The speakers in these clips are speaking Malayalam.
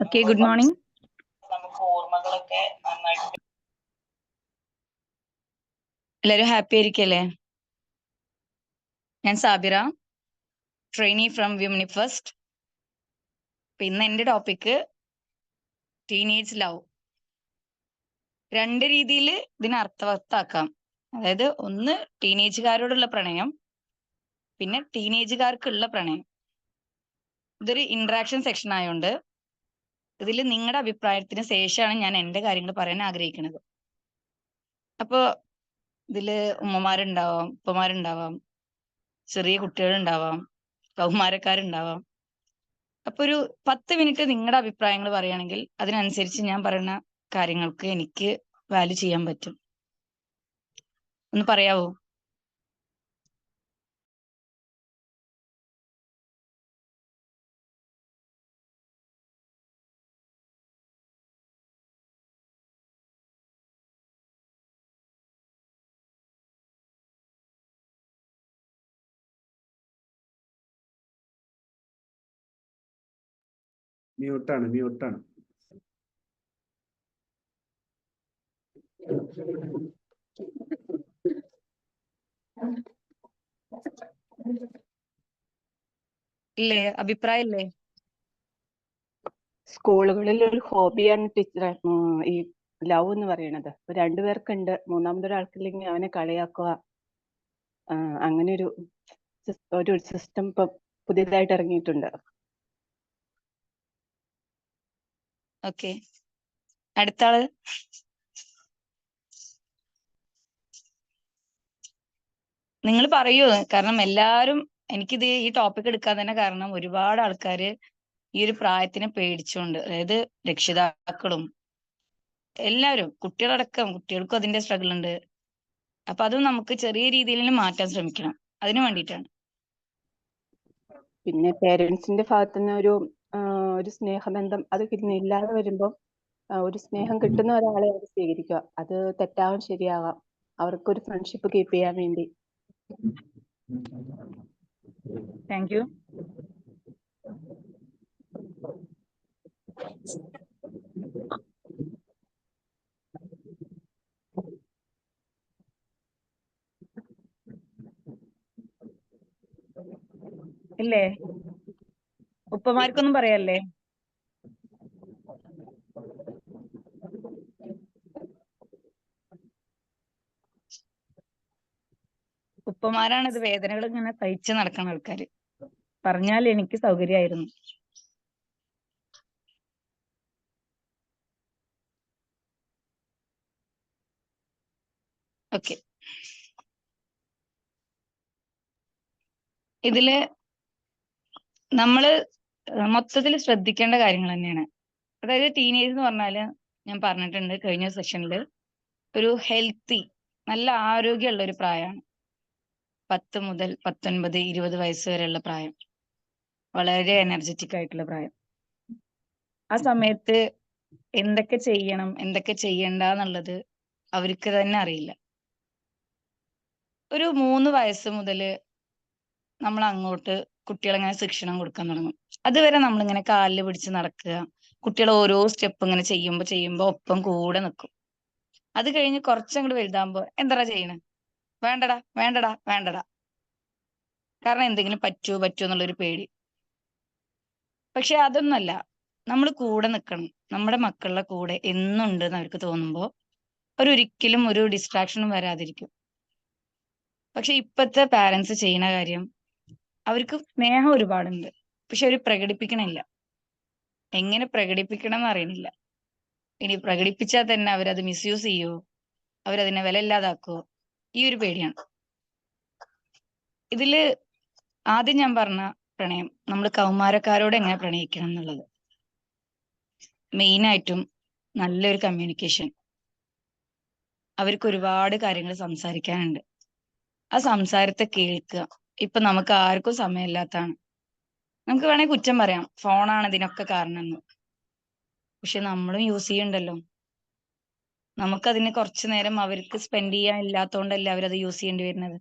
ഓക്കെ ഗുഡ് മോർണിംഗ് നമുക്ക് ഓർമ്മകളൊക്കെ നന്നായിട്ട് എല്ലാരും ഹാപ്പി ആയിരിക്കല്ലേ? ഞാൻ സാബിറ ട്രെയിനി ഫ്രം വിമനി ഫസ്റ്റ് ഇന്ന് എന്റെ ടോപ്പിക്ക് ടീനേജ് ലവ് രണ്ട് രീതിയിൽ ഇതിനെ അർത്ഥവത്താക്കാം. അതായത് ഒന്ന് ടീനേജുകാരോടുള്ള പ്രണയം പിന്നെ ടീനേജുകാർക്കുള്ള പ്രണയം. ഇതൊരു ഇന്ററാക്ഷൻ സെക്ഷൻ ആയതുകൊണ്ട് ഇതിൽ നിങ്ങളുടെ അഭിപ്രായത്തിന് ശേഷമാണ് ഞാൻ എന്റെ കാര്യങ്ങൾ പറയാൻ ആഗ്രഹിക്കുന്നത് അപ്പോൾ ഇതിൽ ഉമ്മമാരുണ്ടാവാം ഉപ്പമാരുണ്ടാവാം ചെറിയ കുട്ടികളുണ്ടാവാം കൗമാരക്കാരുണ്ടാവാം. അപ്പൊ ഒരു പത്ത് മിനിറ്റ് നിങ്ങളുടെ അഭിപ്രായങ്ങൾ പറയുകയാണെങ്കിൽ അതിനനുസരിച്ച് ഞാൻ പറയുന്ന കാര്യങ്ങൾക്ക് എനിക്ക് വാല്യൂ ചെയ്യാൻ പറ്റും. ഒന്ന് പറയാവോ? മ്യൂട്ടാണ് മ്യൂട്ടാണ് ഇല്ലേ? അഭിപ്രായം സ്കൂളുകളിൽ ഒരു ഹോബിയാണ് ടീച്ചറെ ഈ ലവ് എന്ന് പറയണത്. രണ്ടുപേർക്കുണ്ട് മൂന്നാമതൊരാൾക്കില്ലെങ്കിൽ അവനെ കളിയാക്കുക. അങ്ങനെ ഒരു ഒരു സിസ്റ്റം ഇപ്പൊ പുതിയതായിട്ട് ഇറങ്ങിയിട്ടുണ്ട്. ഓക്കെ. അടുത്ത ആൾ നിങ്ങൾ പറയൂ കാരണം എല്ലാരും എനിക്കിത് ഈ ടോപ്പിക് എടുക്കാൻ തന്നെ കാരണം ഒരുപാട് ആൾക്കാര് ഈ ഒരു പ്രായത്തിനെ പേടിച്ചുകൊണ്ട് അതായത് രക്ഷിതാക്കളും എല്ലാവരും കുട്ടികളടക്കം കുട്ടികൾക്കും അതിന്റെ സ്ട്രഗിൾ ഉണ്ട് അപ്പൊ അതും നമുക്ക് ചെറിയ രീതിയിൽ മാറ്റാൻ ശ്രമിക്കണം. അതിനു വേണ്ടിയിട്ടാണ്. പിന്നെ പേരൻസിന്റെ ഭാഗത്തു നിന്ന് ഒരു ഒരു സ്നേഹബന്ധം അത് കിട്ടുന്ന ഇല്ലാതെ വരുമ്പോൾ ഒരു സ്നേഹം കിട്ടുന്ന ഒരാളെ അവർ സ്വീകരിക്കുക. അത് തെറ്റാവാം ശരിയാകാം അവർക്കൊരു ഫ്രണ്ട്ഷിപ്പ് കീപ്പ് ചെയ്യാൻ വേണ്ടി. താങ്ക് യു ഇല്ലേ? ഉപ്പമാർക്കൊന്നും പറയല്ലേ? ഉപ്പമാരാണ് ഇത് വേദനകൾ ഇങ്ങനെ സഹിച്ച് നടക്കുന്ന ആൾക്കാര്. പറഞ്ഞാൽ എനിക്ക് സൗകര്യമായിരുന്നു ഓക്കെ. ഇതിൽ നമ്മൾ മൊത്തത്തിൽ ശ്രദ്ധിക്കേണ്ട കാര്യങ്ങൾ തന്നെയാണ്. അതായത് ടീനേജ് എന്ന് പറഞ്ഞാൽ ഞാൻ പറഞ്ഞിട്ടുണ്ട് കഴിഞ്ഞ സെഷനിൽ ഒരു ഹെൽത്തി നല്ല ആരോഗ്യമുള്ള ഒരു പ്രായമാണ്. പത്ത് മുതൽ പത്തൊൻപത് ഇരുപത് വയസ്സ് വരെയുള്ള പ്രായം. വളരെ എനർജറ്റിക് ആയിട്ടുള്ള പ്രായം. ആ സമയത്ത് എന്തൊക്കെ ചെയ്യണം എന്തൊക്കെ ചെയ്യണ്ട എന്നുള്ളത് അവർക്ക് തന്നെ അറിയില്ല. ഒരു മൂന്ന് വയസ്സ് മുതൽ നമ്മൾ അങ്ങോട്ട് കുട്ടികളെങ്ങനെ ശിക്ഷണം കൊടുക്കാൻ തുടങ്ങും. അതുവരെ നമ്മളിങ്ങനെ കാലിൽ പിടിച്ച് നടക്കുക. കുട്ടികൾ ഓരോ സ്റ്റെപ്പ് ഇങ്ങനെ ചെയ്യുമ്പോൾ ചെയ്യുമ്പോൾ ഒപ്പം കൂടെ നിൽക്കും അത് കഴിഞ്ഞ് കുറച്ചങ്ങോട്ട് വലുതാകുമ്പോ എന്താടാ ചെയ്യണേ? വേണ്ടടാ വേണ്ടടാ വേണ്ടടാ. കാരണം എന്തെങ്കിലും പറ്റുമോ പറ്റുമോ എന്നുള്ളൊരു പേടി. പക്ഷെ അതൊന്നല്ല. നമ്മൾ കൂടെ നിൽക്കണം നമ്മുടെ മക്കളുടെ കൂടെ എന്നുണ്ട് എന്ന് അവർക്ക് തോന്നുമ്പോൾ അവരൊരിക്കലും ഒരു ഡിസ്ട്രാക്ഷനും വരാതിരിക്കും. പക്ഷെ ഇപ്പത്തെ പാരന്റ്സ് ചെയ്യുന്ന കാര്യം അവർക്ക് സ്നേഹം ഒരുപാടുണ്ട്. പക്ഷെ അവർ പ്രകടിപ്പിക്കണില്ല. എങ്ങനെ പ്രകടിപ്പിക്കണം എന്ന് അറിയണില്ല. ഇനി പ്രകടിപ്പിച്ചാൽ തന്നെ അവരത് മിസ്യൂസ് ചെയ്യുമോ അവരതിനെ വില ഇല്ലാതാക്കുമോ ഈ ഒരു പേടിയാണ്. ഇതിൽ ആദ്യം ഞാൻ പറഞ്ഞ പ്രണയം നമ്മൾ കൗമാരക്കാരോട് എങ്ങനെ പ്രണയിക്കണം എന്നുള്ളത്. മെയിൻ ആയിട്ടും നല്ലൊരു കമ്മ്യൂണിക്കേഷൻ അവർക്ക് ഒരുപാട് കാര്യങ്ങൾ സംസാരിക്കാനുണ്ട്. ആ സംസാരത്തെ കേൾക്കുക. ഇപ്പൊ നമുക്ക് ആർക്കും സമയമില്ലാത്തതാണ്. നമുക്ക് വേണേ കുറ്റം പറയാം. ഫോണാണ് ഇതിനൊക്കെ കാരണം എന്ന് പക്ഷെ നമ്മളും യൂസ് ചെയ്യണ്ടല്ലോ. നമുക്കതിന് കുറച്ചു നേരം അവർക്ക് സ്പെൻഡ് ചെയ്യാൻ ഇല്ലാത്തതുകൊണ്ടല്ലേ അവരത് യൂസ് ചെയ്യേണ്ടി വരുന്നത്.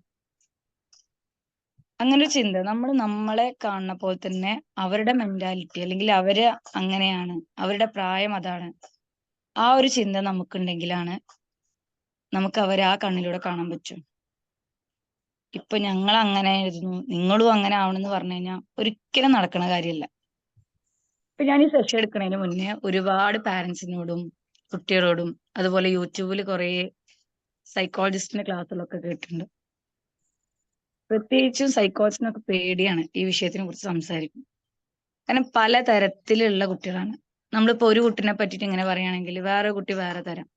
അങ്ങനെ ഒരു ചിന്ത. നമ്മൾ നമ്മളെ കാണുന്ന പോലെ തന്നെ അവരുടെ മെന്റാലിറ്റി അല്ലെങ്കിൽ അവർ അങ്ങനെയാണ്. അവരുടെ പ്രായം അതാണ്. ആ ഒരു ചിന്ത നമുക്കുണ്ടെങ്കിലാണ് നമുക്ക് അവരെ ആ കണ്ണിലൂടെ കാണാൻ പറ്റും. ഇപ്പൊ ഞങ്ങൾ അങ്ങനെ ആയിരുന്നു. നിങ്ങളും അങ്ങനെ ആവണമെന്ന് പറഞ്ഞു കഴിഞ്ഞാൽ ഒരിക്കലും നടക്കണ കാര്യമല്ല ഇപ്പൊ ഞാൻ ഈ സെഷൻ എടുക്കുന്നതിന് മുന്നേ ഒരുപാട് പാരന്റ്സിനോടും കുട്ടികളോടും അതുപോലെ യൂട്യൂബിൽ കുറെ സൈക്കോളജിസ്റ്റിന്റെ ക്ലാസ്സുകളൊക്കെ കേട്ടിട്ടുണ്ട്. പ്രത്യേകിച്ചും സൈക്കോളജിസ്റ്റിനൊക്കെ പേടിയാണ് ഈ വിഷയത്തിനെ കുറിച്ച് സംസാരിക്കും കാരണം പല തരത്തിലുള്ള കുട്ടികളാണ്. നമ്മളിപ്പോ ഒരു കുട്ടിനെ പറ്റിയിട്ട് ഇങ്ങനെ പറയുകയാണെങ്കിൽ വേറെ കുട്ടി വേറെ തരം.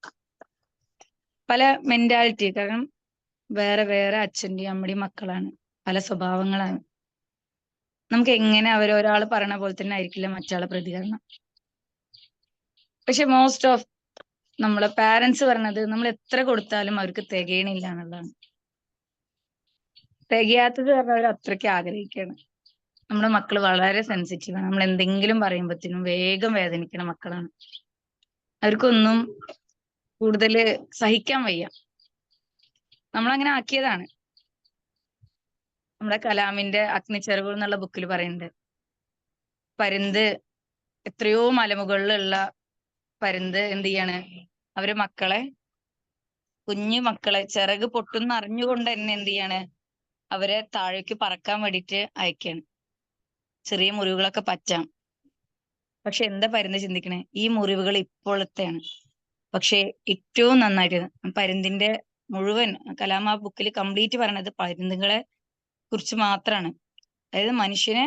പല മെന്റാലിറ്റി കാരണം വേറെ വേറെ അച്ഛന്റെയും അമ്മയുടെയും മക്കളാണ്. പല സ്വഭാവങ്ങളാണ്. നമുക്ക് എങ്ങനെ അവർ ഒരാൾ പറയണ പോലെ തന്നെ ആയിരിക്കില്ല മറ്റാളെ പ്രതികരണം. പക്ഷെ മോസ്റ്റ് ഓഫ് നമ്മളെ പാരന്റ്സ് പറഞ്ഞത് നമ്മൾ എത്ര കൊടുത്താലും അവർക്ക് തികയണില്ല എന്നുള്ളതാണ്. തികയാത്തത് പറഞ്ഞാൽ അവർ അത്രയ്ക്ക് ആഗ്രഹിക്കുകയാണ് നമ്മുടെ മക്കൾ വളരെ സെൻസിറ്റീവാണ് നമ്മൾ എന്തെങ്കിലും പറയുമ്പോഴത്തേനും വേഗം വേദനിക്കണ മക്കളാണ്. അവർക്കൊന്നും കൂടുതൽ സഹിക്കാൻ വയ്യ. നമ്മളങ്ങനെ ആക്കിയതാണ്. നമ്മുടെ കലാമിന്റെ അഗ്നിച്ചെറുകൾ എന്നുള്ള ബുക്കിൽ പറയുന്നുണ്ട്. പരുന്ത് എത്രയോ മലമുകളിലുള്ള പരുന്ത് എന്ത് ചെയ്യാണ്? അവർ മക്കളെ കുഞ്ഞു മക്കളെ ചിറക് പൊട്ടുന്ന അറിഞ്ഞുകൊണ്ട് തന്നെ എന്ത് ചെയ്യാണ്? അവരെ താഴേക്ക് പറക്കാൻ വേണ്ടിയിട്ട് അയക്കാണ്. ചെറിയ മുറിവുകളൊക്കെ പറ്റാം പക്ഷെ എന്താ പരുന്ത് ചിന്തിക്കണേ? ഈ മുറിവുകൾ ഇപ്പോഴത്തെയാണ്. പക്ഷെ ഏറ്റവും നന്നായിട്ട് പരുന്തിന്റെ മുഴുവൻ കലാം ആ ബുക്കിൽ കംപ്ലീറ്റ് പറയണത് പരുന്തുകളെ കുറിച്ച് മാത്രമാണ് അതായത് മനുഷ്യനെ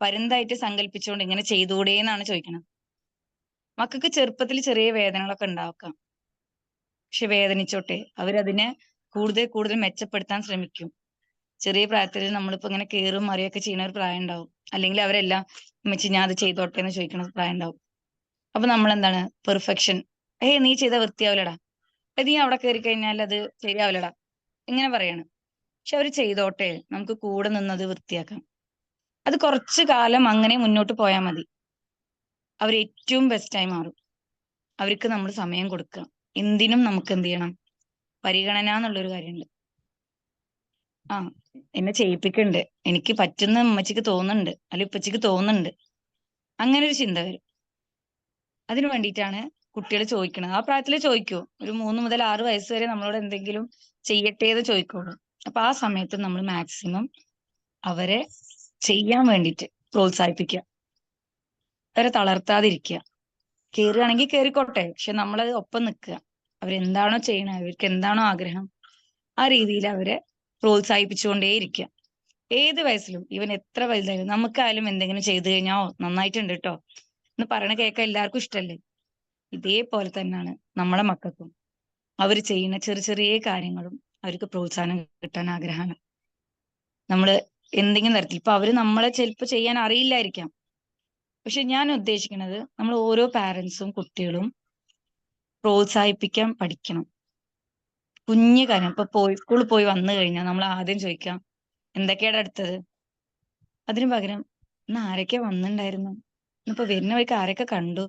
പരുന്തായിട്ട് സങ്കല്പിച്ചുകൊണ്ട് ഇങ്ങനെ ചെയ്തുകൂടെ എന്നാണ് ചോദിക്കുന്നത് മക്കൾക്ക് ചെറുപ്പത്തിൽ ചെറിയ വേദനകളൊക്കെ ഉണ്ടാക്കാം പക്ഷെ വേദനിച്ചോട്ടെ അവരതിനെ കൂടുതൽ കൂടുതൽ മെച്ചപ്പെടുത്താൻ ശ്രമിക്കും. ചെറിയ പ്രായത്തിൽ നമ്മളിപ്പോ ഇങ്ങനെ കയറും മറിയൊക്കെ ചെയ്യുന്ന ഒരു പ്രായം ഉണ്ടാവും അല്ലെങ്കിൽ അവരെല്ലാം അമ്മച്ചി ഞാൻ അത് ചെയ്തോട്ടെ എന്ന് ചോദിക്കുന്ന പ്രായം ഉണ്ടാവും അപ്പൊ നമ്മൾ എന്താണ് പെർഫെക്ഷൻ. ഏയ് നീ ചെയ്ത വൃത്തിയാവില്ലടാ നീ അവിടെ കയറി കഴിഞ്ഞാൽ അത് ശരിയാവില്ലടാ. ഇങ്ങനെ പറയാണ്. പക്ഷെ അവർ ചെയ്തോട്ടെ നമുക്ക് കൂടെ നിന്നത് വൃത്തിയാക്കാം. അത് കുറച്ചു കാലം അങ്ങനെ മുന്നോട്ട് പോയാൽ മതി. അവർ ഏറ്റവും ബെസ്റ്റായി മാറും. അവർക്ക് നമ്മൾ സമയം കൊടുക്കുക എന്തിനും നമുക്ക് എന്ത് ചെയ്യണം? പരിഗണന എന്നുള്ളൊരു കാര്യമുണ്ട്. ആ എന്നെ ചെയ്യിപ്പിക്കുന്നുണ്ട് എനിക്ക് പറ്റുന്ന അമ്മച്ചിക്ക് തോന്നുന്നുണ്ട്. അല്ലെ ഉപ്പച്ചിക്ക് തോന്നുന്നുണ്ട്. അങ്ങനെ ഒരു ചിന്ത വരും. അതിനു വേണ്ടിയിട്ടാണ് കുട്ടികൾ ചോദിക്കണം ആ പ്രായത്തിൽ ചോദിക്കൂ. ഒരു മൂന്ന് മുതൽ ആറ് വയസ്സ് വരെ നമ്മളോട് എന്തെങ്കിലും ചെയ്യട്ടെ എന്ന് ചോദിക്കുള്ളൂ അപ്പൊ ആ സമയത്ത് നമ്മൾ മാക്സിമം അവരെ ചെയ്യാൻ വേണ്ടിയിട്ട് പ്രോത്സാഹിപ്പിക്കുക. അവരെ തളർത്താതിരിക്കുക. കയറുകയാണെങ്കിൽ കയറിക്കോട്ടെ പക്ഷെ നമ്മൾ ഒപ്പം നിൽക്കുക. അവരെന്താണോ ചെയ്യണത് അവർക്ക് എന്താണോ ആഗ്രഹം ആ രീതിയിൽ അവരെ പ്രോത്സാഹിപ്പിച്ചുകൊണ്ടേയിരിക്കുക. ഏത് വയസ്സിലും ഇവൻ എത്ര വലുതായാലും നമുക്കായാലും എന്തെങ്കിലും ചെയ്തു കഴിഞ്ഞാൽ നന്നായിട്ടുണ്ട് കേട്ടോ എന്ന് പറയണ കേൾക്കാൻ എല്ലാവർക്കും ഇഷ്ടല്ലേ? ഇതേപോലെ തന്നെയാണ് നമ്മളെ മക്കൾക്കും. അവർ ചെയ്യുന്ന ചെറിയ ചെറിയ കാര്യങ്ങളും അവർക്ക് പ്രോത്സാഹനം കിട്ടാൻ ആഗ്രഹമാണ്. നമ്മൾ എന്തെങ്കിലും തരത്തിൽ ഇപ്പൊ അവർ നമ്മളെ ചിലപ്പോൾ ചെയ്യാൻ അറിയില്ലായിരിക്കാം. പക്ഷെ ഞാൻ ഉദ്ദേശിക്കുന്നത് നമ്മൾ ഓരോ പാരന്റ്സും കുട്ടികളും പ്രോത്സാഹിപ്പിക്കാൻ പഠിക്കണം. കുഞ്ഞു കാര്യം ഇപ്പൊ പോയി സ്കൂളിൽ പോയി വന്നു കഴിഞ്ഞാൽ നമ്മൾ ആദ്യം ചോദിക്കാം എന്തൊക്കെയാണ് അടുത്തത് അതിനു പകരം ഇന്ന് ആരൊക്കെ വന്നിണ്ടായിരുന്നു ഇന്നിപ്പോ വരുന്ന വഴിക്ക് ആരൊക്കെ കണ്ടു?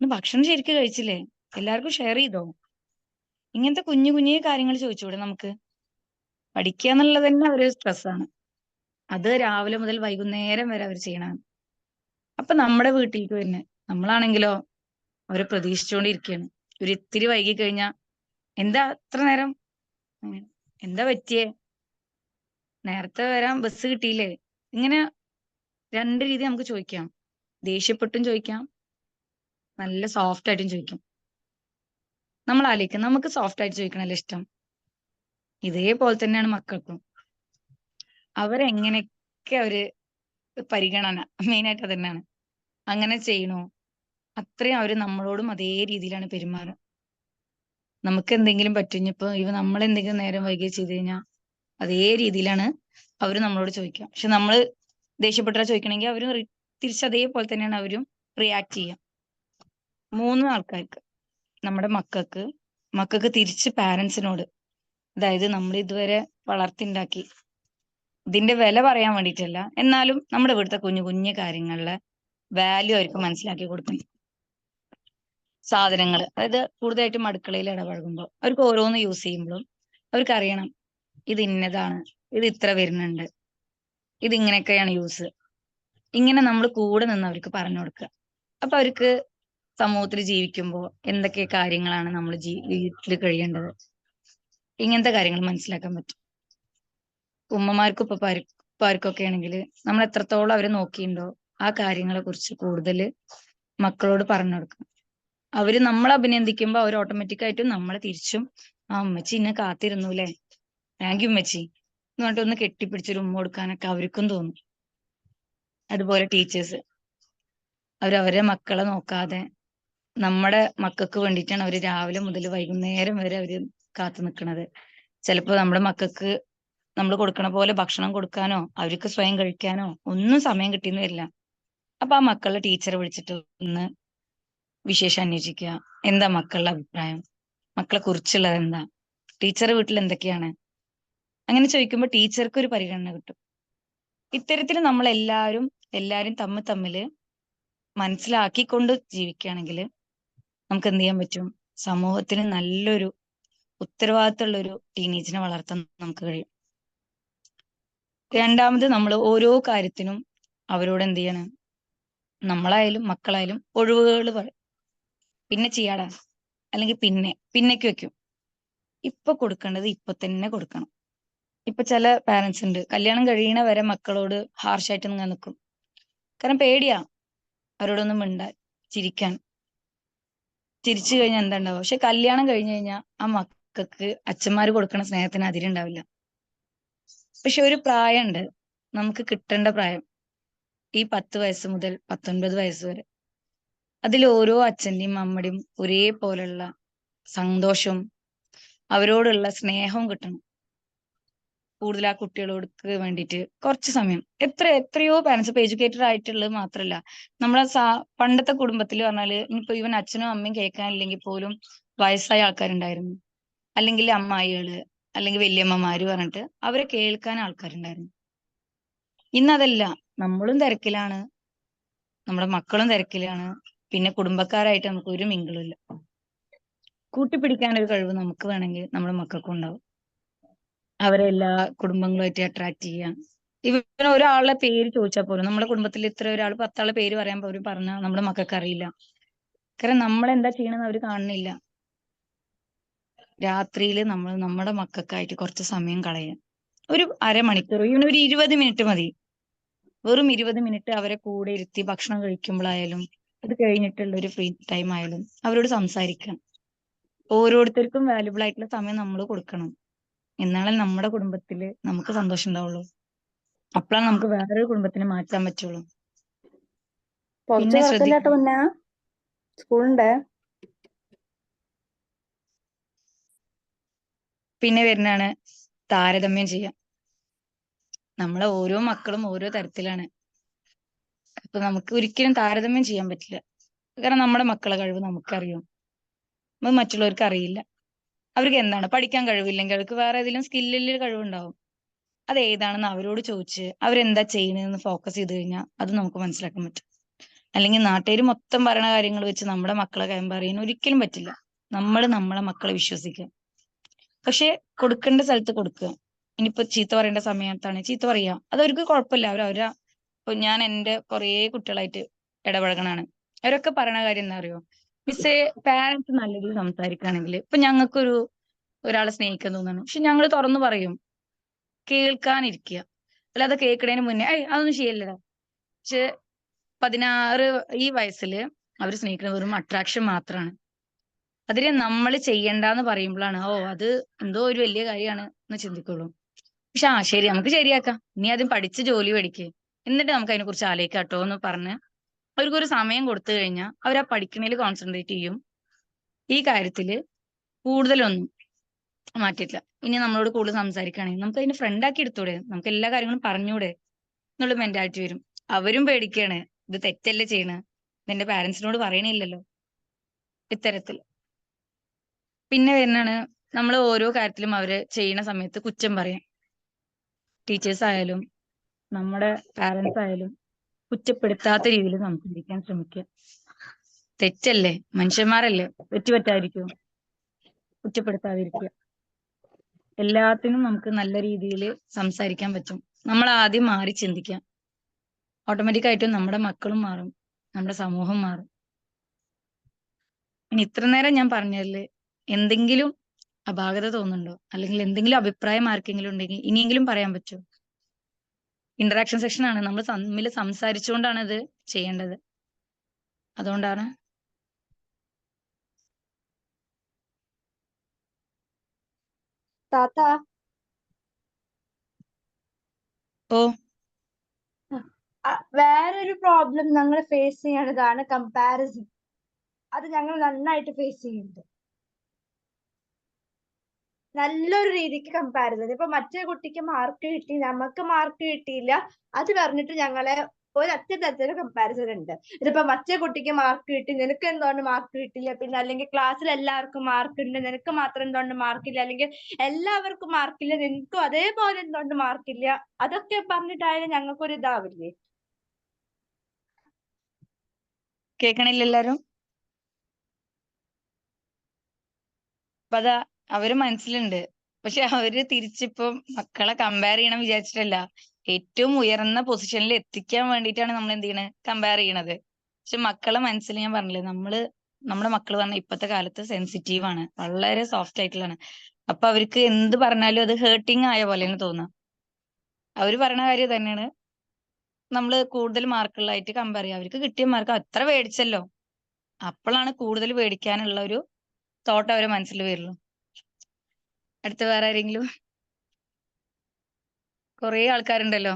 ഭക്ഷണം ശരിക്കും കഴിച്ചില്ലേ? എല്ലാവർക്കും ഷെയർ ചെയ്തോ? ഇങ്ങനത്തെ കുഞ്ഞു കുഞ്ഞു കാര്യങ്ങൾ ചോദിച്ചൂടെ നമുക്ക്? പഠിക്കുക എന്നുള്ളത് തന്നെ ഒരു സ്ട്രെസ്സാണ് അത് രാവിലെ മുതൽ വൈകുന്നേരം വരെ അവർ ചെയ്യണം അപ്പൊ നമ്മുടെ വീട്ടിലേക്ക് തന്നെ നമ്മളാണെങ്കിലോ അവരെ പ്രതീക്ഷിച്ചുകൊണ്ടിരിക്കുകയാണ് ഒരു ഇത്തിരി വൈകി കഴിഞ്ഞാ എന്താ അത്ര നേരം? എന്താ പറ്റിയേ? നേരത്തെ വരാൻ ബസ് കിട്ടിയില്ലേ? ഇങ്ങനെ രണ്ട് രീതി നമുക്ക് ചോദിക്കാം. ദേഷ്യപ്പെട്ടും ചോദിക്കാം. നല്ല സോഫ്റ്റ് ആയിട്ടും ചോദിക്കും. നമ്മൾ ആലോചിക്കും നമുക്ക് സോഫ്റ്റ് ആയിട്ട് ചോദിക്കണല്ലോ ഇഷ്ടം? ഇതേപോലെ തന്നെയാണ് മക്കൾക്കും. അവരെങ്ങനെയൊക്കെ അവർ പരിഗണന മെയിൻ ആയിട്ട് തന്നെയാണ് അങ്ങനെ ചെയ്യണോ? അത്രയും അവർ നമ്മളോടും അതേ രീതിയിലാണ് പെരുമാറുക. നമുക്ക് എന്തെങ്കിലും പറ്റുഞ്ഞിപ്പോ ഇവ നമ്മൾ എന്തെങ്കിലും നേരം വൈകി ചെയ്ത് കഴിഞ്ഞാൽ അതേ രീതിയിലാണ് അവർ നമ്മളോട് ചോദിക്കുക. പക്ഷെ നമ്മൾ ദേഷ്യപ്പെട്ടാൽ ചോദിക്കണമെങ്കിൽ അവരും തിരിച്ചതേപോലെ തന്നെയാണ് അവരും റിയാക്ട് ചെയ്യുക. മൂന്ന് ആൾക്കാർക്ക് നമ്മുടെ മക്കൾക്ക് മക്കൾക്ക് തിരിച്ച് പാരന്റ്സിനോട് അതായത് നമ്മൾ ഇതുവരെ വളർത്തിണ്ടാക്കി ഇതിന്റെ വില പറയാൻ വേണ്ടിയിട്ടല്ല എന്നാലും നമ്മുടെ ഇവിടുത്തെ കുഞ്ഞു കുഞ്ഞു കാര്യങ്ങളിലെ വാല്യൂ അവർക്ക് മനസ്സിലാക്കി കൊടുക്കണം സാധനങ്ങൾ അതായത് കൂടുതലായിട്ടും അടുക്കളയിൽ ഇടപഴകുമ്പോൾ അവർക്ക് ഓരോന്ന് യൂസ് ചെയ്യുമ്പോഴും അവർക്ക് അറിയണം ഇത് ഇന്നതാണ് ഇത് ഇത്ര വരുന്നുണ്ട് ഇത് ഇങ്ങനെയൊക്കെയാണ് യൂസ് ഇങ്ങനെ നമ്മൾ കൂടെ നിന്ന് അവർക്ക് പറഞ്ഞു കൊടുക്കുക. അപ്പൊ അവർക്ക് സമൂഹത്തിൽ ജീവിക്കുമ്പോൾ എന്തൊക്കെ കാര്യങ്ങളാണ് നമ്മൾ ജീവിതത്തിൽ കഴിയേണ്ടത്? ഇങ്ങനത്തെ കാര്യങ്ങൾ മനസ്സിലാക്കാൻ പറ്റും. ഉമ്മമാർക്കും ഉപ്പമാർക്കൊക്കെ ആണെങ്കിൽ നമ്മൾ എത്രത്തോളം അവരെ നോക്കിയിട്ടുണ്ടോ ആ കാര്യങ്ങളെ കുറിച്ച് കൂടുതൽ മക്കളോട് പറഞ്ഞു കൊടുക്കണം. അവർ നമ്മളെ അഭിനന്ദിക്കുമ്പോൾ അവർ ഓട്ടോമാറ്റിക് ആയിട്ടും നമ്മളെ തിരിച്ചും ആ ഉമ്മച്ചി ഇന്നെ കാത്തിരുന്നു അല്ലേ താങ്ക് യു ഉമ്മച്ചി. എന്ന് പറഞ്ഞിട്ട് ഒന്ന് കെട്ടിപ്പിടിച്ചൊരു ഉമ്മ കൊടുക്കാനൊക്കെ അവർക്കും തോന്നും. അതുപോലെ ടീച്ചേഴ്സ് അവരവരെ മക്കളെ നോക്കാതെ നമ്മുടെ മക്കൾക്ക് വേണ്ടിയിട്ടാണ് അവർ രാവിലെ മുതൽ വൈകുന്നേരം വരെ അവർ കാത്തു നിൽക്കുന്നത് ചിലപ്പോൾ നമ്മുടെ മക്കൾക്ക് നമ്മൾ കൊടുക്കണ പോലെ ഭക്ഷണം കൊടുക്കാനോ അവർക്ക് സ്വയം കഴിക്കാനോ ഒന്നും സമയം കിട്ടിയെന്ന് വരില്ല. അപ്പൊ ആ മക്കളുടെ ടീച്ചറെ വിളിച്ചിട്ട് ഒന്ന് വിശേഷം അന്വേഷിക്കുക. എന്താ മക്കളുടെ അഭിപ്രായം? മക്കളെ കുറിച്ചുള്ളത് എന്താ? ടീച്ചർ വീട്ടിൽ എന്തൊക്കെയാണ്? അങ്ങനെ ചോദിക്കുമ്പോൾ ടീച്ചർക്ക് ഒരു പരിഗണന കിട്ടും. ഇത്തരത്തിൽ നമ്മൾ എല്ലാവരും എല്ലാരും തമ്മിൽ തമ്മിൽ മനസ്സിലാക്കിക്കൊണ്ട് ജീവിക്കുകയാണെങ്കിൽ നമുക്ക് എന്ത് ചെയ്യാൻ പറ്റും? സമൂഹത്തിന് നല്ലൊരു ഉത്തരവാദിത്തമുള്ള ഒരു ടീനേജിനെ വളർത്താൻ നമുക്ക് കഴിയും. രണ്ടാമത് നമ്മൾ ഓരോ കാര്യത്തിനും അവരോട് എന്ത് ചെയ്യണം? നമ്മളായാലും മക്കളായാലും ഒഴിവുകൾ പറയും. പിന്നെ ചെയ്യാടാ. അല്ലെങ്കിൽ പിന്നെ പിന്നേക്ക് വെക്കും. ഇപ്പൊ കൊടുക്കേണ്ടത് ഇപ്പൊ തന്നെ കൊടുക്കണം. ഇപ്പൊ ചില പാരന്റ്സ് ഉണ്ട് കല്യാണം കഴിയണ വരെ മക്കളോട് ഹാർഷായിട്ട് നിങ്ങൾ നിൽക്കും കാരണം പേടിയാ അവരോടൊന്നും മിണ്ടാൻ ചിരിക്കാൻ. ചിരിച്ചു കഴിഞ്ഞാൽ എന്താ ഉണ്ടാവുക പക്ഷെ കല്യാണം കഴിഞ്ഞു കഴിഞ്ഞാൽ ആ മക്കൾക്ക് അച്ഛന്മാര് കൊടുക്കുന്ന സ്നേഹത്തിന് അതിരുണ്ടാവില്ല. പക്ഷെ ഒരു പ്രായമുണ്ട് നമുക്ക് കിട്ടേണ്ട പ്രായം. ഈ പത്ത് വയസ്സ് മുതൽ പത്തൊൻപത് വയസ്സ് വരെ. അതിൽ ഓരോ അച്ഛന്റെയും അമ്മയുടെയും ഒരേപോലെയുള്ള സന്തോഷവും അവരോടുള്ള സ്നേഹവും കിട്ടണം. കൂടുതൽ ആ കുട്ടികളോടുക്ക് വേണ്ടിയിട്ട് കുറച്ച് സമയം. എത്ര എത്രയോ പാരന്റ്സ് ഇപ്പൊ എഡ്യൂക്കേറ്റഡ് ആയിട്ടുള്ളത് മാത്രല്ല. നമ്മളെ സാ പണ്ടത്തെ കുടുംബത്തിൽ പറഞ്ഞാൽ ഇനിയിപ്പോ ഇവൻ അച്ഛനും അമ്മയും കേൾക്കാനില്ലെങ്കിൽ പോലും വയസ്സായ ആൾക്കാരുണ്ടായിരുന്നു. അല്ലെങ്കിൽ അമ്മായികൾ അല്ലെങ്കിൽ വല്യമ്മമാര് പറഞ്ഞിട്ട് അവരെ കേൾക്കാൻ ആൾക്കാരുണ്ടായിരുന്നു. ഇന്നതല്ല. നമ്മളും തിരക്കിലാണ്. നമ്മുടെ മക്കളും തിരക്കിലാണ്. പിന്നെ കുടുംബക്കാരായിട്ട് നമുക്ക് ഒരു മിങ്കിളും ഇല്ല. കൂട്ടിപ്പിടിക്കാൻ ഒരു കഴിവ് നമുക്ക് വേണമെങ്കിൽ നമ്മുടെ മക്കൾക്കും ഉണ്ടാവും. അവരെ എല്ലാ കുടുംബങ്ങളുമായിട്ട് അട്രാക്ട് ചെയ്യാം. ഇവൻ ഒരാളുടെ പേര് ചോദിച്ചാൽ പോലും നമ്മുടെ കുടുംബത്തിൽ ഇത്ര ഒരാൾ പത്താളെ പേര് പറയാൻ പോലും പറഞ്ഞാൽ നമ്മുടെ മക്കൾക്ക് അറിയില്ല. കാരണം നമ്മൾ എന്താ ചെയ്യണമെന്ന് അവർ കാണുന്നില്ല. രാത്രിയിൽ നമ്മൾ നമ്മുടെ മക്കൾക്കായിട്ട് കുറച്ച് സമയം കളയാം. ഒരു അരമണിക്കൂർ ഇവന് ഒരു ഇരുപത് മിനിറ്റ് മതി. വെറും ഇരുപത് മിനിറ്റ് അവരെ കൂടെ ഇരുത്തി ഭക്ഷണം കഴിക്കുമ്പോഴായാലും അത് കഴിഞ്ഞിട്ടുള്ള ഒരു ഫ്രീ ടൈം ആയാലും അവരോട് സംസാരിക്കാം. ഓരോരുത്തർക്കും വാല്യുബിൾ ആയിട്ടുള്ള സമയം നമ്മൾ കൊടുക്കണം. എന്നാലേ നമ്മുടെ കുടുംബത്തിൽ നമുക്ക് സന്തോഷം ഉണ്ടാവുള്ളൂ അപ്പോഴാണ് നമുക്ക് വേറൊരു കുടുംബത്തിനെ മാറ്റാൻ പറ്റുള്ളൂ. പിന്നെ സ്കൂളുണ്ട്. പിന്നെ വരുന്നതാണ് താരതമ്യം ചെയ്യാം നമ്മളെ ഓരോ മക്കളും ഓരോ തരത്തിലാണ്. അപ്പൊ നമുക്ക് ഒരിക്കലും താരതമ്യം ചെയ്യാൻ പറ്റില്ല. കാരണം നമ്മുടെ മക്കളെ കഴിവ് നമുക്കറിയാം. അത് മറ്റുള്ളവർക്ക് അറിയില്ല. അവർക്ക് എന്താണ്? പഠിക്കാൻ കഴിവില്ലെങ്കിൽ അവർക്ക് വേറെ ഏതെങ്കിലും സ്കില്ലിൽ കഴിവുണ്ടാവും. അത് ഏതാണെന്ന് അവരോട് ചോദിച്ച് അവരെന്താ ചെയ്യണതെന്ന് ഫോക്കസ് ചെയ്ത് കഴിഞ്ഞാൽ അത് നമുക്ക് മനസ്സിലാക്കാൻ പറ്റും. അല്ലെങ്കിൽ നാട്ടുകാർ മൊത്തം പറയണ കാര്യങ്ങൾ വെച്ച് നമ്മുടെ മക്കളെ കാര്യം പറയാൻ ഒരിക്കലും പറ്റില്ല. നമ്മൾ നമ്മളെ മക്കളെ വിശ്വസിക്കുക. പക്ഷെ കൊടുക്കേണ്ട സ്ഥലത്ത് കൊടുക്കുക. ഇനിയിപ്പോ ചീത്ത പറയേണ്ട സമയത്താണ് ചീത്ത പറയാ. അത് അവർക്ക് കുഴപ്പമില്ല. അവർ അവരാ ഇപ്പൊ ഞാൻ എന്റെ കുറേ കുട്ടികളായിട്ട് ഇടപഴകണാണ് അവരൊക്കെ പറയണ കാര്യം എന്താ അറിയോ? മിസ്സേ പാരന്റ്സ് നല്ല രീതിയിൽ സംസാരിക്കുകയാണെങ്കിൽ ഇപ്പൊ ഞങ്ങൾക്കൊരു ഒരാളെ സ്നേഹിക്കാൻ തോന്നുന്നു. പക്ഷെ ഞങ്ങൾ തുറന്നു പറയും കേൾക്കാനിരിക്കുക. അല്ലാതെ കേൾക്കണേന് മുന്നേ ഏയ് അതൊന്നും ചെയ്യല്ലേ പക്ഷെ പതിനാറ് ഈ വയസ്സിൽ അവർ സ്നേഹിക്കുന്നത് വെറും അട്രാക്ഷൻ മാത്രമാണ് അതിനെ നമ്മൾ ചെയ്യണ്ടെന്ന് പറയുമ്പോഴാണ് ഓ അത് എന്തോ ഒരു വലിയ കാര്യമാണ് എന്ന് ചിന്തിക്കുള്ളൂ. പക്ഷെ ആ ശരി നമുക്ക് ശരിയാക്കാം. നീ ആദ്യം പഠിച്ച് ജോലി പഠിക്ക്. എന്നിട്ട് നമുക്ക് അതിനെ കുറിച്ച് ആലോചിക്കാം കേട്ടോ എന്ന് പറഞ്ഞ് അവർക്കൊരു സമയം കൊടുത്തു കഴിഞ്ഞാൽ അവർ ആ പഠിക്കുന്നതിൽ കോൺസെൻട്രേറ്റ് ചെയ്യും. ഈ കാര്യത്തിൽ കൂടുതലൊന്നും മാറ്റിയിട്ടില്ല. ഇനി നമ്മളോട് കൂടുതൽ സംസാരിക്കുകയാണെങ്കിൽ നമുക്ക് അതിന് ഫ്രണ്ട് ആക്കി എടുത്തൂടെ? നമുക്ക് എല്ലാ കാര്യങ്ങളും പറഞ്ഞൂടെ? എന്നുള്ള മെന്റാലിറ്റി വരും. അവരും പേടിക്കാണ്. ഇത് തെറ്റല്ലേ ചെയ്യണ? നിന്റെ പാരന്റ്സിനോട് പറയണില്ലല്ലോ. ഇത്തരത്തിൽ. പിന്നെ വരുന്നതാണ് നമ്മൾ ഓരോ കാര്യത്തിലും അവർ ചെയ്യുന്ന സമയത്ത് കുറ്റം പറയാം. ടീച്ചേഴ്സ് ആയാലും നമ്മുടെ പാരന്റ്സ് ആയാലും. കുറ്റപ്പെടുത്താത്ത രീതിയിൽ സംസാരിക്കാൻ ശ്രമിക്കുക തെറ്റല്ലേ? മനുഷ്യന്മാരല്ലേ? തെറ്റ് പറ്റാതിരിക്കുമോ കുറ്റപ്പെടുത്താതിരിക്കുക. എല്ലാത്തിനും നമുക്ക് നല്ല രീതിയിൽ സംസാരിക്കാൻ പറ്റും. നമ്മൾ ആദ്യം മാറി ചിന്തിക്കാം ഓട്ടോമാറ്റിക് ആയിട്ടും നമ്മുടെ മക്കളും മാറും. നമ്മുടെ സമൂഹം മാറും. ഇനി ഇത്ര നേരം ഞാൻ പറഞ്ഞതിൽ എന്തെങ്കിലും അപാകത തോന്നുന്നുണ്ടോ? അല്ലെങ്കിൽ എന്തെങ്കിലും അഭിപ്രായം ആർക്കെങ്കിലും ഉണ്ടെങ്കിൽ ഇനിയെങ്കിലും പറയാൻ പറ്റുമോ? ഇന്ററാക്ഷൻ സെക്ഷൻ ആണ്. നമ്മൾ തമ്മിൽ സംസാരിച്ചുകൊണ്ടാണ് ഇത് ചെയ്യേണ്ടത്. അതുകൊണ്ടാണ്. താത്ത? ഓ. വേറൊരു പ്രോബ്ലം ഞങ്ങൾ ഫേസ് ചെയ്യണതാണ് കമ്പാരിസൺ അത് ഞങ്ങൾ നന്നായിട്ട് ഫേസ് ചെയ്യുന്നുണ്ട്. നല്ലൊരു രീതിക്ക് കമ്പാരിസൺ ഇപ്പൊ മറ്റേ കുട്ടിക്ക് മാർക്ക് കിട്ടി നമുക്ക് മാർക്ക് കിട്ടിയില്ല അത് പറഞ്ഞിട്ട് ഞങ്ങളെ ഒരു ഒറ്റ തരത്തിലുള്ള കമ്പാരിസൺ ഉണ്ട് ഇതിപ്പോ മറ്റേ കുട്ടിക്ക് മാർക്ക് കിട്ടി നിനക്ക് എന്തുകൊണ്ട് മാർക്ക് കിട്ടില്ല പിന്നെ അല്ലെങ്കിൽ ക്ലാസ്സിൽ എല്ലാവർക്കും മാർക്ക് ഉണ്ട് നിനക്ക് മാത്രം എന്തുകൊണ്ട് മാർക്കില്ല അല്ലെങ്കിൽ എല്ലാവർക്കും മാർക്കില്ല നിനക്കും അതേപോലെ എന്തുകൊണ്ട് മാർക്കില്ല അതൊക്കെ പറഞ്ഞിട്ടായാലും ഞങ്ങൾക്കൊരു ഇതാവില്ലേ? കേൾക്കണില്ല എല്ലാരും? അവർ മനസ്സിലുണ്ട്. പക്ഷെ അവർ തിരിച്ചിപ്പം മക്കളെ കമ്പയർ ചെയ്യണം വിചാരിച്ചിട്ടല്ല. ഏറ്റവും ഉയർന്ന പൊസിഷനിൽ എത്തിക്കാൻ വേണ്ടിയിട്ടാണ് നമ്മൾ എന്ത് ചെയ്യണത് കമ്പയർ ചെയ്യണത്. പക്ഷെ മക്കളെ മനസ്സിൽ ഞാൻ പറഞ്ഞില്ലേ നമ്മൾ നമ്മുടെ മക്കൾ പറഞ്ഞ ഇപ്പത്തെ കാലത്ത് സെൻസിറ്റീവ് ആണ്. വളരെ സോഫ്റ്റ് ആയിട്ടുള്ളതാണ്. അപ്പൊ അവർക്ക് എന്ത് പറഞ്ഞാലും അത് ഹേർട്ടിങ് ആയ പോലെയാണ് തോന്നുക. അവർ പറയണ കാര്യം തന്നെയാണ്. നമ്മൾ കൂടുതൽ മാർക്കുള്ളതായിട്ട് കമ്പയർ ചെയ്യുക. അവർക്ക് കിട്ടിയ മാർക്ക് അത്ര മേടിച്ചല്ലോ. അപ്പോഴാണ് കൂടുതൽ മേടിക്കാനുള്ള ഒരു തോട്ട് അവരെ മനസ്സിൽ വരുള്ളൂ. അടുത്ത വേറെ ആരെങ്കിലും? കുറേ ആൾക്കാരുണ്ടല്ലോ.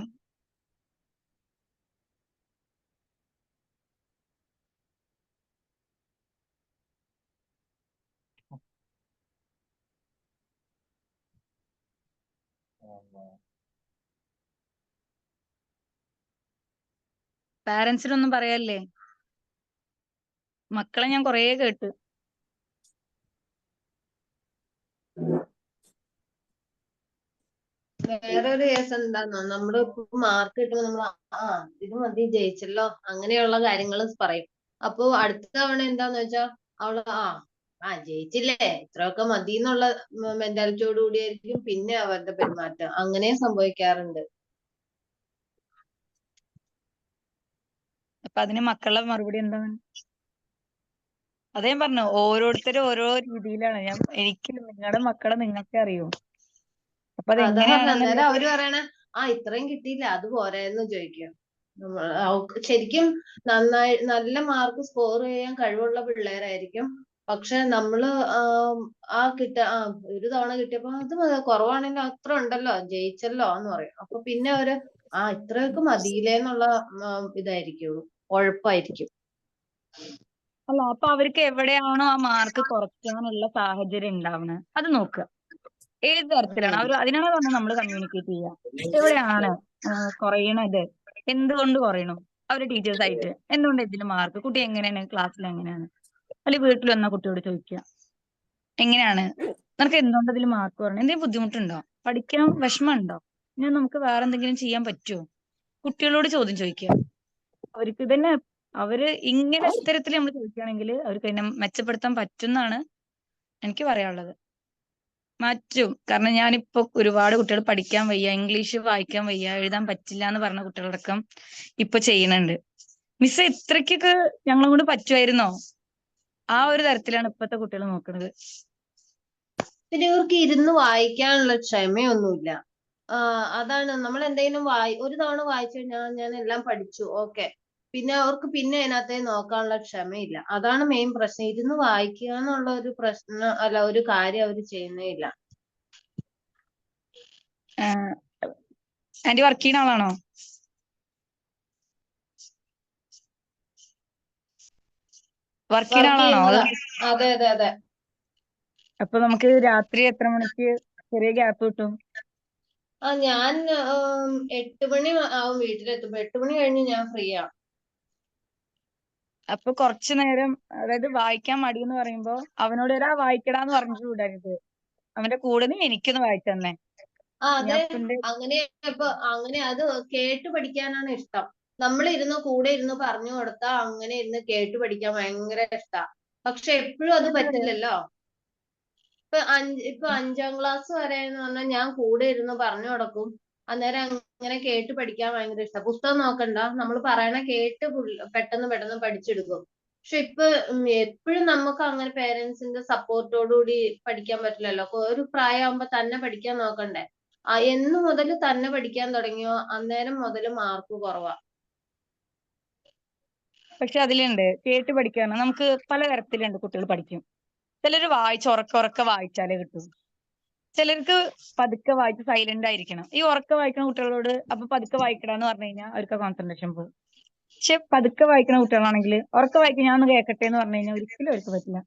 പാരന്റ്സിനൊന്നും പറയാല്ലേ മക്കളെ ഞാൻ കൊറേ കേട്ടു. വേറൊരു കേസ് എന്താന്നോ? നമ്മൾ മാർക്ക് കിട്ടുമ്പോ നമ്മൾ ആ ഇത് മതി ജയിച്ചല്ലോ. അങ്ങനെയുള്ള കാര്യങ്ങൾ പറയും. അപ്പൊ അടുത്ത തവണ എന്താന്ന് വെച്ചാ അവൾ ആ ആ ജയിച്ചില്ലേ. ഇത്രയൊക്കെ മതി എന്നുള്ള മെന്റാലിറ്റിയോട് കൂടിയായിരിക്കും പിന്നെ അവരുടെ പെരുമാറ്റം. അങ്ങനെയും സംഭവിക്കാറുണ്ട്. അപ്പൊ അതിന് മക്കളുടെ മറുപടി എന്താണ്? അതേ പറഞ്ഞു ഓരോരുത്തരും ഓരോ രീതിയിലാണ്. ഞാൻ എനിക്ക് നിങ്ങളുടെ മക്കളെ നിങ്ങൾക്ക് അപ്പൊ അന്നേരം അവർ പറയണ ആ ഇത്രയും കിട്ടിയില്ല അത് പോരായെന്ന് ചോദിക്കും. ശരിക്കും നന്നായി നല്ല മാർക്ക് സ്കോർ ചെയ്യാൻ കഴിവുള്ള പിള്ളേരായിരിക്കും. പക്ഷെ നമ്മൾ ആ കിട്ട ആ ഒരു തവണ കിട്ടിയപ്പോ അത് മതി, കുറവാണെങ്കിൽ അത്ര ഉണ്ടല്ലോ ജയിച്ചല്ലോ എന്ന് പറയും. അപ്പൊ പിന്നെ അവർ ആ ഇത്രയൊക്കെ മതിയില്ലേന്നുള്ള ഇതായിരിക്കും ഉഴപ്പായിരിക്കും. അല്ല അപ്പൊ അവർക്ക് എവിടെയാണോ ആ മാർക്ക് കുറയ്ക്കാനുള്ള സാഹചര്യം ഉണ്ടാവുന്നത്? അത് നോക്കുക. ഏത് തരത്തിലാണ്? അവർ അതിനാണ് പറഞ്ഞത് നമ്മൾ കമ്മ്യൂണിക്കേറ്റ് ചെയ്യാം. എവിടെയാണ് കുറയണത്? എന്തുകൊണ്ട് കുറയണം? അവർ ടീച്ചേഴ്സ് ആയിട്ട്. എന്തുകൊണ്ട് ഇതിന് മാർക്ക് കുട്ടി എങ്ങനെയാണ്? ക്ലാസ്സിൽ എങ്ങനെയാണ്? അല്ലെങ്കിൽ വീട്ടിൽ വന്ന കുട്ടിയോട് ചോദിക്കുക എങ്ങനെയാണ്? നിനക്ക് എന്തുകൊണ്ട് ഇതിൽ മാർക്ക് കുറയണം? എന്തെങ്കിലും ബുദ്ധിമുട്ടുണ്ടോ? പഠിക്കാൻ വിഷമമുണ്ടോ? ഇനി നമുക്ക് വേറെ എന്തെങ്കിലും ചെയ്യാൻ പറ്റുമോ കുട്ടികളോട് ചോദ്യം ചോദിക്കുക അവർക്ക് തന്നെ അവർ ഇങ്ങനെ ഇത്തരത്തിൽ നമ്മൾ ചോദിക്കുകയാണെങ്കിൽ അവർക്ക് അതിനെ മെച്ചപ്പെടുത്താൻ പറ്റുന്നാണ് എനിക്ക് പറയാനുള്ളത്. മാറ്റും. കാരണം ഞാനിപ്പോ ഒരുപാട് കുട്ടികൾ പഠിക്കാൻ വയ്യ ഇംഗ്ലീഷ് വായിക്കാൻ വയ്യ എഴുതാൻ പറ്റില്ല എന്ന് പറഞ്ഞ കുട്ടികളടക്കം ഇപ്പൊ ചെയ്യുന്നുണ്ട്. മിസ് ഇത്രയ്ക്കൊക്കെ ഞങ്ങളെ കൊണ്ട് പറ്റുമായിരുന്നോ ആ ഒരു തരത്തിലാണ് ഇപ്പത്തെ കുട്ടികൾ നോക്കുന്നത് പിന്നെ ഇവർക്ക് ഇരുന്ന് വായിക്കാനുള്ള ക്ഷമയൊന്നുമില്ല. അതാണ് നമ്മൾ എന്തെങ്കിലും വായി ഒരു തവണ വായിച്ചു കഴിഞ്ഞാൽ ഞാൻ എല്ലാം പഠിച്ചു. ഓക്കെ. പിന്നെ അവർക്ക് പിന്നെ അതിനകത്ത് നോക്കാനുള്ള ക്ഷമയില്ല. അതാണ് മെയിൻ പ്രശ്നം. ഇരുന്ന് വായിക്കുക എന്നുള്ള ഒരു പ്രശ്നം അല്ല ഒരു കാര്യം അവർ ചെയ്യുന്നേ ഇല്ല. ആന്റി വർക്ക് ചെയ്യുന്ന ആളാണോ? വർക്ക് ചെയ്യുന്ന ആളാണോ? അതെ അതെ അതെ. അപ്പൊ നമുക്ക് രാത്രി എത്ര മണിക്ക് ചെറിയ ഗ്യാപ്പ് കിട്ടും? ആ ഞാൻ എട്ട് മണി ആവും വീട്ടിലെത്തുമ്പോ. എട്ട് മണി കഴിഞ്ഞ് ഞാൻ ഫ്രീ ആ. അപ്പൊ കുറച്ചു നേരം അതായത് വായിക്കാൻ മടി എന്ന് പറയുമ്പോ അവനോട് ഒരാ വായിക്കടാന്ന് പറഞ്ഞിട്ട് വിടരുത് അവന്റെ കൂടെ നീ എനിക്കൊന്ന് വായിച്ചു തന്നെ. അങ്ങനെ ഇപ്പൊ അങ്ങനെ അത് കേട്ട് പഠിക്കാനാണ് ഇഷ്ടം. നമ്മൾ ഇരുന്ന് കൂടെ ഇരുന്ന് പറഞ്ഞു കൊടുത്താ അങ്ങനെ ഇരുന്ന് കേട്ട് പഠിക്കാൻ ഭയങ്കര ഇഷ്ടാ. പക്ഷെ എപ്പോഴും അത് പറ്റില്ലല്ലോ. ഇപ്പൊ അഞ്ച് ഇപ്പൊ അഞ്ചാം ക്ലാസ് വരെ എന്ന് പറഞ്ഞാൽ ഞാൻ കൂടെ ഇരുന്ന് പറഞ്ഞു കൊടുക്കും. അന്നേരം അങ്ങനെ കേട്ട് പഠിക്കാൻ ഭയങ്കര ഇഷ്ടം. പുസ്തകം നോക്കണ്ട. നമ്മൾ പറയണ കേട്ട് പെട്ടെന്ന് പെട്ടെന്ന് പഠിച്ചെടുക്കും. പക്ഷെ ഇപ്പൊ എപ്പോഴും നമുക്ക് അങ്ങനെ പേരൻസിന്റെ സപ്പോർട്ടോടുകൂടി പഠിക്കാൻ പറ്റില്ലല്ലോ. ഒരു പ്രായമാകുമ്പോ തന്നെ പഠിക്കാൻ നോക്കണ്ടേ? എന്ന് മുതൽ തന്നെ പഠിക്കാൻ തുടങ്ങിയോ? അന്നേരം മുതൽ മാർക്ക് കുറവാ. പക്ഷെ അതിലുണ്ട്. കേട്ട് പഠിക്കാണ്. നമുക്ക് പലതരത്തിലുണ്ട് കുട്ടികൾ പഠിക്കും. ചിലര് വായിച്ച് ഉറക്കെ ഉറക്കെ വായിച്ചാലേ കിട്ടൂ. ചിലർക്ക് പതുക്കെ വായിച്ച് സൈലന്റ് ആയിരിക്കണം. ഈ ഉറക്കെ വായിക്കുന്ന കുട്ടികളോട് അപ്പൊ പതുക്കെ വായിക്കടാന്ന് പറഞ്ഞു കഴിഞ്ഞാൽ അവർക്ക് കോൺസെൻട്രേഷൻ പോകും പക്ഷെ പതുക്കെ വായിക്കുന്ന കുട്ടികളാണെങ്കിൽ ഉറക്കെ വായിക്കാൻ ഞാൻ ഒന്ന് കേൾക്കട്ടെ എന്ന് പറഞ്ഞു കഴിഞ്ഞാൽ ഒരിക്കലും അവർക്ക് പറ്റില്ല.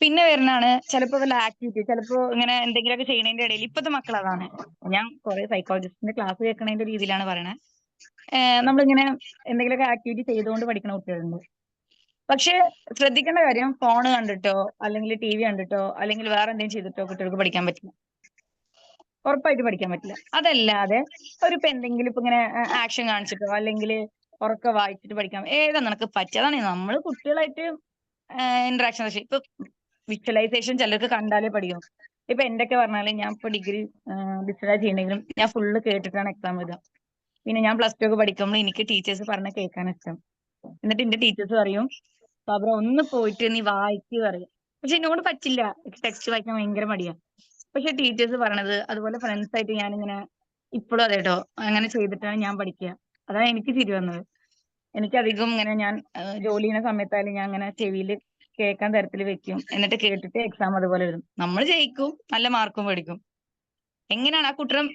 പിന്നെ വരുന്നതാണ് ചിലപ്പോൾ വല്ല ആക്ടിവിറ്റി ചിലപ്പോൾ ഇങ്ങനെ എന്തെങ്കിലുമൊക്കെ ചെയ്യണതിന്റെ ഇടയിൽ ഇപ്പത്തെ മക്കൾ അതാണ്. ഞാൻ കുറെ സൈക്കോളജിസ്റ്റിന്റെ ക്ലാസ് കേൾക്കണതിന്റെ രീതിയിലാണ് പറയണേ. നമ്മളിങ്ങനെ എന്തെങ്കിലുമൊക്കെ ആക്ടിവിറ്റി ചെയ്തുകൊണ്ട് പഠിക്കുന്ന കുട്ടികളുണ്ട്. പക്ഷെ ശ്രദ്ധിക്കേണ്ട കാര്യം ഫോൺ കണ്ടിട്ടോ അല്ലെങ്കിൽ ടി വി കണ്ടിട്ടോ അല്ലെങ്കിൽ വേറെ എന്തെങ്കിലും ചെയ്തിട്ടോ കുട്ടികൾക്ക് പഠിക്കാൻ പറ്റില്ല. ഉറപ്പായിട്ട് പഠിക്കാൻ പറ്റില്ല. അതല്ലാതെ ഒരു ഇപ്പൊ എന്തെങ്കിലും ഇപ്പൊ ഇങ്ങനെ ആക്ഷൻ കാണിച്ചിട്ടോ അല്ലെങ്കിൽ ഉറക്കെ വായിച്ചിട്ട് പഠിക്കാം ഏതാ നിനക്ക് പറ്റിയതാണ് നമ്മൾ കുട്ടികളായിട്ട് ഇന്ററാക്ഷൻ ഇപ്പൊ വിഷ്വലൈസേഷൻ ചിലർക്ക് കണ്ടാലേ പഠിക്കും. ഇപ്പൊ എന്തൊക്കെ പറഞ്ഞാൽ ഞാൻ ഇപ്പൊ ഡിഗ്രി ഡിസ്റ്റർ ചെയ്യണമെങ്കിലും ഞാൻ ഫുള്ള് കേട്ടിട്ടാണ് എക്സാം എഴുതുക പിന്നെ ഞാൻ പ്ലസ് ടു ഒക്കെ പഠിക്കുമ്പോൾ എനിക്ക് ടീച്ചേഴ്സ് പറഞ്ഞ കേൾക്കാൻ ഇഷ്ടം. എന്നിട്ട് എന്റെ ടീച്ചേഴ്സ് പറയും ബാബറ ഒന്ന് പോയിട്ട് നീ വായിക്കുക പറയും. പക്ഷെ എന്നോട് പറ്റില്ല. ടെക്സ്റ്റ് വായിക്കാൻ ഭയങ്കര മടിയാ. പക്ഷെ ടീച്ചേഴ്സ് പറയണത് അതുപോലെ ഫ്രണ്ട്സ് ആയിട്ട് ഞാൻ ഇങ്ങനെ ഇപ്പോഴും അതെ കേട്ടോ അങ്ങനെ ചെയ്തിട്ടാണ് ഞാൻ പഠിക്കുക അതാണ് എനിക്ക് ചിരി വന്നത്. എനിക്ക് അധികം ഇങ്ങനെ ഞാൻ ജോലി ചെയ്യുന്ന സമയത്തായാലും ഞാൻ അങ്ങനെ ചെവിയിൽ കേൾക്കാൻ തരത്തിൽ വെക്കും. എന്നിട്ട് കേട്ടിട്ട് എക്സാം അതുപോലെ എഴുതും. നമ്മൾ ജയിക്കും. നല്ല മാർക്കും മേടിക്കും. എങ്ങനെയാണ് ആ കുട്ടം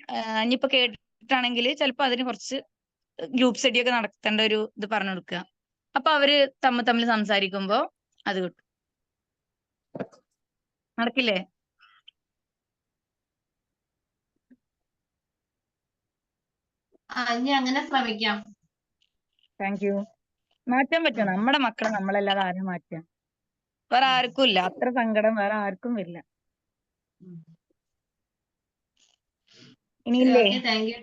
ഇനിയിപ്പോ കേട്ടിട്ടാണെങ്കിൽ ചിലപ്പോ അതിന് കുറച്ച് ഗ്രൂപ്പ് സ്റ്റഡി ഒക്കെ നടത്തേണ്ട ഒരു ഇത് പറഞ്ഞു കൊടുക്കുക അപ്പൊ അവർ തമ്മിൽ തമ്മിൽ സംസാരിക്കുമ്പോ അത് കിട്ടും. നടക്കില്ലേ? ആ ഇനി അങ്ങനെ ശ്രമിക്കാം. താങ്ക് യു മാറ്റാൻ പറ്റും നമ്മുടെ മക്കളെ നമ്മളല്ലാതെ ആരും മാറ്റാം വേറെ ആർക്കും ഇല്ല. അത്ര സങ്കടം വേറെ ആർക്കും ഇല്ല. ഇനിയില്ലേ ഓക്കെ താങ്ക് യു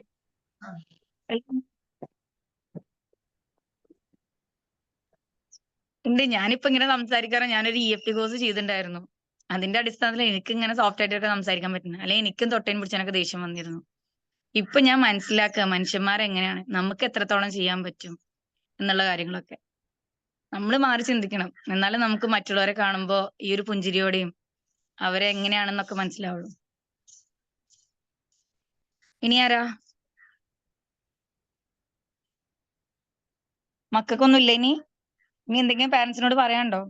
ഉണ്ട്. ഞാനിപ്പോ ഇങ്ങനെ സംസാരിക്കാറ് ഞാനൊരു ഇ എഫ് ടി കോഴ്സ് ചെയ്തിട്ടുണ്ടായിരുന്നു അതിന്റെ അടിസ്ഥാനത്തിൽ എനിക്ക് ഇങ്ങനെ സോഫ്റ്റ് ആയിട്ടൊക്കെ സംസാരിക്കാൻ പറ്റുന്നു അല്ലെങ്കിൽ എനിക്കും തൊട്ടേനും പിടിച്ചാനൊക്കെ ദേഷ്യം വന്നിരുന്നു. ഇപ്പൊ ഞാൻ മനസ്സിലാക്കുക മനുഷ്യന്മാരെങ്ങനെയാണ് നമുക്ക് എത്രത്തോളം ചെയ്യാൻ പറ്റും എന്നുള്ള കാര്യങ്ങളൊക്കെ. നമ്മൾ മാറി ചിന്തിക്കണം. എന്നാലും നമുക്ക് മറ്റുള്ളവരെ കാണുമ്പോ ഈ ഒരു പുഞ്ചിരിയോടെയും അവരെ എങ്ങനെയാണെന്നൊക്കെ മനസ്സിലാവുള്ളൂ. ഇനി ആരാ? മക്കൾക്കൊന്നും ഇല്ല ഇനി? ഇനി എന്തെങ്കിലും പാരന്റ്സിനോട് പറയാനുണ്ടോ?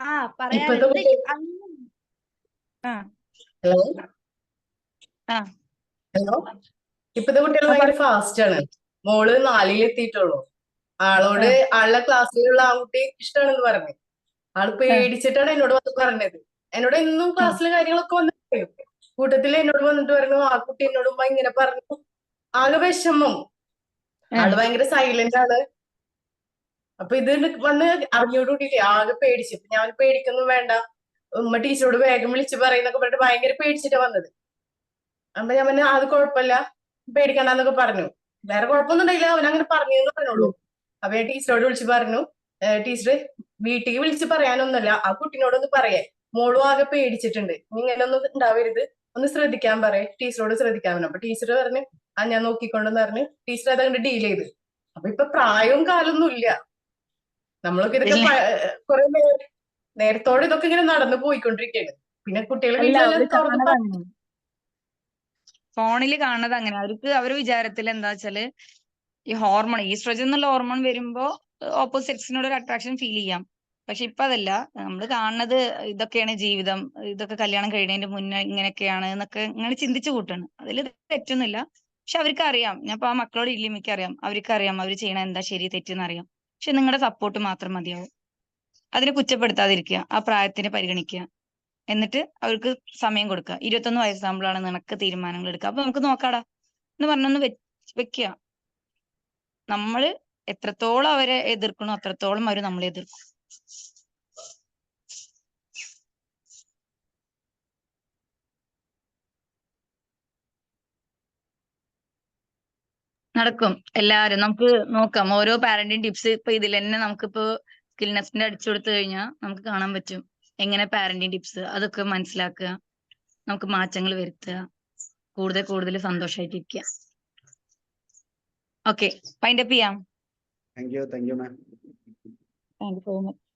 ആ പറയാനുണ്ട് ആ. ഹലോ? ആ. ഹലോ? ഇപ്പത്തെ കുട്ടികൾ ഭയങ്കര ഫാസ്റ്റ് ആണ്. മോൾ നാലിൽ എത്തിയിട്ടുള്ളൂ. ആളോട് ആളുടെ ക്ലാസ്സിലുള്ള ആൺകുട്ടി ഇഷ്ടമാണെന്ന് പറഞ്ഞു. ആൾ പേടിച്ചിട്ടാണ് എന്നോട് വന്ന് പറഞ്ഞത്. എന്നോട് എന്നും ക്ലാസ്സിലെ കാര്യങ്ങളൊക്കെ വന്നു പറയും. കൂട്ടത്തിൽ എന്നോട് വന്നിട്ട് പറഞ്ഞു ആ കുട്ടി എന്നോട് ഉമ്മ ഇങ്ങനെ പറഞ്ഞു. ആകെ വിഷമം. ആൾ ഭയങ്കര സൈലന്റ് ആണ്. അപ്പൊ ഇത് വന്ന് അറിഞ്ഞോടുകൂടിയില്ലേ ആകെ പേടിച്ചു. ഞാൻ പേടിക്കൊന്നും വേണ്ട. ഉമ്മ ടീച്ചറോട് വേഗം വിളിച്ച് പറയുന്നൊക്കെ പറഞ്ഞിട്ട് ഭയങ്കര പേടിച്ചിട്ട് വന്നത്. അപ്പൊ ഞാൻ പറഞ്ഞു അത് കുഴപ്പമില്ല. പേടിക്കണ്ടെന്നൊക്കെ പറഞ്ഞു. വേറെ കുഴപ്പമൊന്നും ഉണ്ടായില്ല അവൻ അങ്ങനെ പറഞ്ഞു എന്ന് പറഞ്ഞോളൂ. അപ്പൊ ഞാൻ ടീച്ചറോട് വിളിച്ചു പറഞ്ഞു ടീച്ചർ വീട്ടിൽ വിളിച്ച് പറയാനൊന്നുമല്ല. ആ കുട്ടിനോടൊന്ന് പറയാൻ. മോളും ആകെ പേടിച്ചിട്ടുണ്ട്. നീ ഇങ്ങനെ ഒന്നും ഉണ്ടാവരുത്. ഒന്ന് ശ്രദ്ധിക്കാൻ പറയേ. ടീച്ചറോട് ശ്രദ്ധിക്കാൻ പറഞ്ഞു അപ്പൊ ടീച്ചർ പറഞ്ഞു ആ ഞാൻ നോക്കിക്കൊണ്ടെന്ന് പറഞ്ഞു ടീച്ചർ അതങ്ങോട്ട് ഡീൽ ചെയ്ത്. അപ്പൊ ഇപ്പൊ പ്രായവും കാലൊന്നും ഇല്ല. നമ്മളൊക്കെ ഇതൊക്കെ കുറെ നേരത്തോടെ ഇതൊക്കെ ഇങ്ങനെ നടന്നു പോയിക്കൊണ്ടിരിക്കുകയാണ് പിന്നെ കുട്ടികളെ വീട്ടിലെല്ലാം അവർ കാണുന്നത് അങ്ങനെ. ഫോണിൽ കാണുന്നത് അങ്ങനെ. അവർക്ക് അവർ വിചാരത്തിൽ എന്താ വെച്ചാൽ ഈ ഹോർമോൺ ഈസ്ട്രോജൻ എന്നുള്ള ഹോർമോൺ വരുമ്പോ ഓപ്പോസിറ്റ്സിനോട് ഒരു അട്രാക്ഷൻ ഫീൽ ചെയ്യാം. പക്ഷെ ഇപ്പൊ അതല്ല. നമ്മൾ കാണുന്നത് ഇതൊക്കെയാണ് ജീവിതം. ഇതൊക്കെ കല്യാണം കഴിയുന്നതിന്റെ മുന്നേ ഇങ്ങനെയൊക്കെയാണ് എന്നൊക്കെ ഇങ്ങനെ ചിന്തിച്ചു കൂട്ടാണ്. അതിൽ തെറ്റൊന്നുമില്ല. പക്ഷെ അവർക്ക് അറിയാം ഞാൻ ഇപ്പൊ ആ മക്കളോട് ഇല്ലേ എനിക്ക് അറിയാം. അവർക്ക് അറിയാം അവർ ചെയ്യണ എന്താ ശരി തെറ്റെന്ന് അറിയാം. പക്ഷെ നിങ്ങളുടെ സപ്പോർട്ട് മാത്രം മതിയാവും. അതിനെ കുറ്റപ്പെടുത്താതിരിക്കുക. ആ പ്രായത്തിനെ പരിഗണിക്കുക. എന്നിട്ട് അവർക്ക് സമയം കൊടുക്കുക. ഇരുപത്തൊന്ന് വയസ്സാകുമ്പോഴാണ് നിനക്ക് തീരുമാനങ്ങൾ എടുക്കുക. അപ്പൊ നമുക്ക് നോക്കാടാ. എന്ന് പറഞ്ഞൊന്ന് വെക്കുക. നമ്മൾ എത്രത്തോളം അവരെ എതിർക്കണോ അത്രത്തോളം അവർ നമ്മളെ എതിർക്കും. നടക്കും. എല്ലാരും നമുക്ക് നോക്കാം. ഓരോ പാരന്റിങ് ടിപ്സ് ഇപ്പൊ ഇതിൽ തന്നെ നമുക്കിപ്പോ സ്കിൽ നെസ്റ്റിന്റെ അടിച്ചു കൊടുത്തു കഴിഞ്ഞാൽ നമുക്ക് കാണാൻ പറ്റും. എങ്ങനെ പാരന്റിങ് ടിപ്സ് അതൊക്കെ മനസ്സിലാക്കുക. നമുക്ക് മാറ്റങ്ങൾ വരുത്തുക. കൂടുതൽ കൂടുതൽ സന്തോഷമായിട്ടിരിക്കുക ഓക്കെ ഫൈൻഡ് അപ്പ് ചെയ്യാം. Thank you thank you ma'am thank you so much